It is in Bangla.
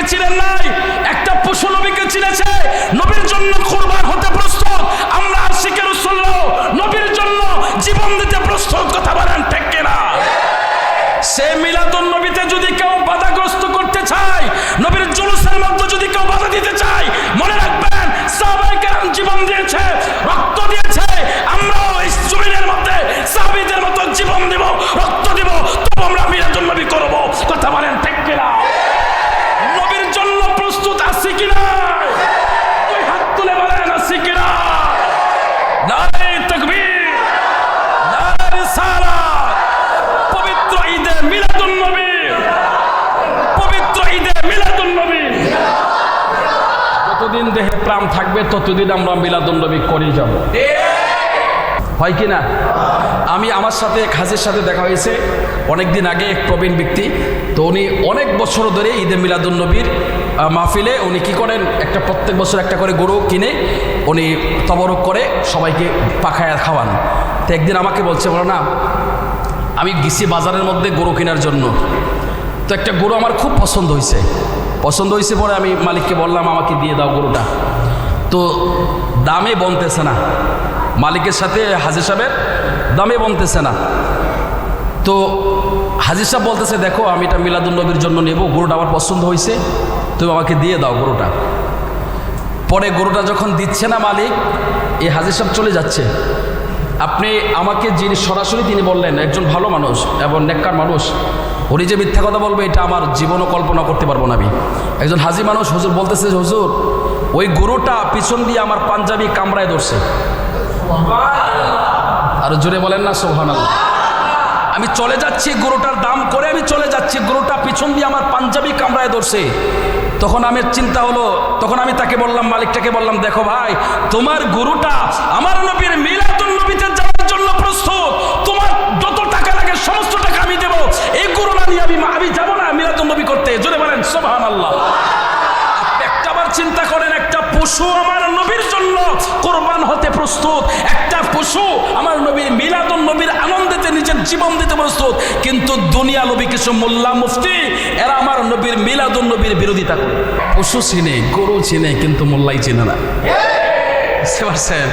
নবীকে চিনেন নাই? একটা পশু নবীকে চিনেছে। নবীর জন্য কুরবান হতে প্রস্তুত। আমরা আশিকের রসুল্ল নবীর জন্য জীবন দিতে প্রস্তুত, কথা বলেন ঠিক কিনা? সে মিলাদুন নবীতে যদি কেউ বাধাগ্রস্ত করতে চায় নবীর জুলুসের মধ্যে যদি কেউ বাধা দিতে চায় মনে রাখবেন সাহাবায়ে কেরাম জীবন দিয়েছে রক্ত দিয়েছে আমরাও এই জমিনের মধ্যে সাহাবীদের মতো জীবন দেব রক্ত দেব তবু আমরা মিলাদুন নবী করব কথা বলেন ঠিক কিনা নবীর জন্য প্রস্তুত আছি কিনা তুই হাত তুলে বলেন আছি কিনা নারে তাকবীর নারে রিসালাত পবিত্র ঈদে মিলাদুন নবী পবিত্র ঈদে মিলাদুন নবী দেহে প্রাণ থাকবে, ততদিন আমরা মিলাদুন নবী করে যাব। হয় কি না? আমি আমার সাথে এক হাজির সাথে দেখা হয়েছে। অনেক দিন আগে এক প্রবীণ ব্যক্তি, তো উনি অনেক বছর ধরে ঈদে মিলাদুন নবীর মাহফিলে উনি কি করেন? একটা প্রত্যেক বছর একটা করে গরু কিনে উনি তবরক করে সবাইকে পাখায় খাওয়ান। তো একদিন আমাকে বলছে, বলো না, আমি গেছি বাজারের মধ্যে গরু কেনার জন্য। তো একটা গরু আমার খুব পছন্দ হয়েছে। পছন্দ হয়েছে পরে আমি মালিককে বললাম, আমাকে দিয়ে দাও গরুটা। তো দামে বনতেছে না। মালিকের সাথে হাজির সাহেবের দামে বনতেছে না। তো হাজির সাহেব বলতেছে, দেখো, আমি এটা মিলাদুল নবীর জন্য নেব। গরুটা আমার পছন্দ হয়েছে। তুমি আমাকে দিয়ে দাও গরুটা। পরে গরুটা যখন দিচ্ছে না মালিক, এই হাজির সাহেব চলে যাচ্ছে। আপনি আমাকে যিনি সরাসরি তিনি বললেন, একজন ভালো মানুষ এবং নেককার মানুষ, উনি যে মিথ্যা কথা বলবে, এটা আমার জীবনও কল্পনা করতে পারব না আমি। একজন হাজি মানুষ, হুজুর বলতেছে হুজুর, ওই গরুটা পিছন দিয়ে আমার পাঞ্জাবি কামড়ায় ধরছে। আর জোরে বলেন না সোহান আমি চলে যাচ্ছি গরুটার দাম করে, আমি চলে যাচ্ছি, গরুটা পিছন দিয়ে আমার পাঞ্জাবি কামড়ায় ধরছে। তখন আমার চিন্তা হলো, তখন আমি তাকে বললাম, মালিকটাকে বললাম, দেখো ভাই, তোমার গরুটা আমার নবীর মিলাতুন নবীতে যাওয়ার জন্য প্রস্তুত তোমার যত টাকা লাগে সমস্ত টাকা আমি দেবো এই গরু না নিয়ে আমি আমি যাব না মিলাতুন নবী করতে জোরে বলেন সোহান আল্লাহ আপনি একটাবার চিন্তা করেন, একটা পশু আমার নবীর জন্য কোরবান হতে প্রস্তুত। একটা পশু আমার নবীর মিলাদন নবীর আনন্দেতে নিজের জীবন দিতে প্রস্তুত। কিন্তু দুনিয়া নবী কিছু মোল্লা মুফতি, এরা আমার নবীর মিলাদুন নবীর বিরোধিতা করে। পশু চিনে, গরু চিনে, কিন্তু মোল্লাই চিনে না। বুঝতে পারছেন?